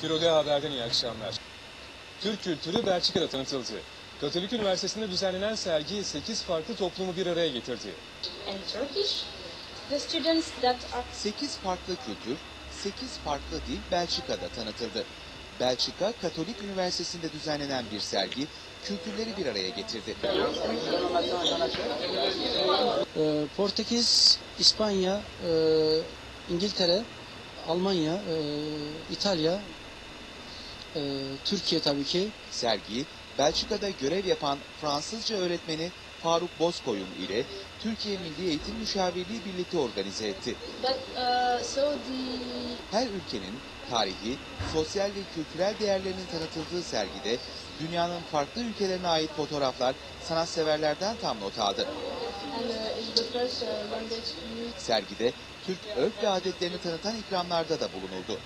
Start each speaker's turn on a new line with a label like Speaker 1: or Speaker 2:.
Speaker 1: Firuze Haber'den iyi akşamlar. Türk kültürü Belçika'da tanıtıldı. Katolik Üniversitesi'nde düzenlenen sergi 8 farklı toplumu bir araya getirdi.
Speaker 2: and Turkish. The students that are
Speaker 3: 8 farklı kültür, 8 farklı dil Belçika'da tanıtıldı. Belçika Katolik Üniversitesi'nde düzenlenen bir sergi kültürleri bir araya getirdi.
Speaker 4: Ee, Portekiz, İspanya, e, İngiltere, Almanya, e, İtalya, e, Türkiye tabii ki.
Speaker 3: Sergiyi Belçika'da görev yapan Fransızca öğretmeni Faruk Bozkoyun ile Türkiye Milli Eğitim Müşavirliği birlikte organize etti.
Speaker 2: but uh, so the
Speaker 3: Her ülkenin tarihi, sosyal ve kültürel değerlerinin tanıtıldığı sergide dünyanın farklı ülkelerine ait fotoğraflar sanatseverlerden tam not aldı.
Speaker 2: and uh, first uh,
Speaker 3: Sergide Türk örf ve adetlerini tanıtan ikramlarda da bulunuldu.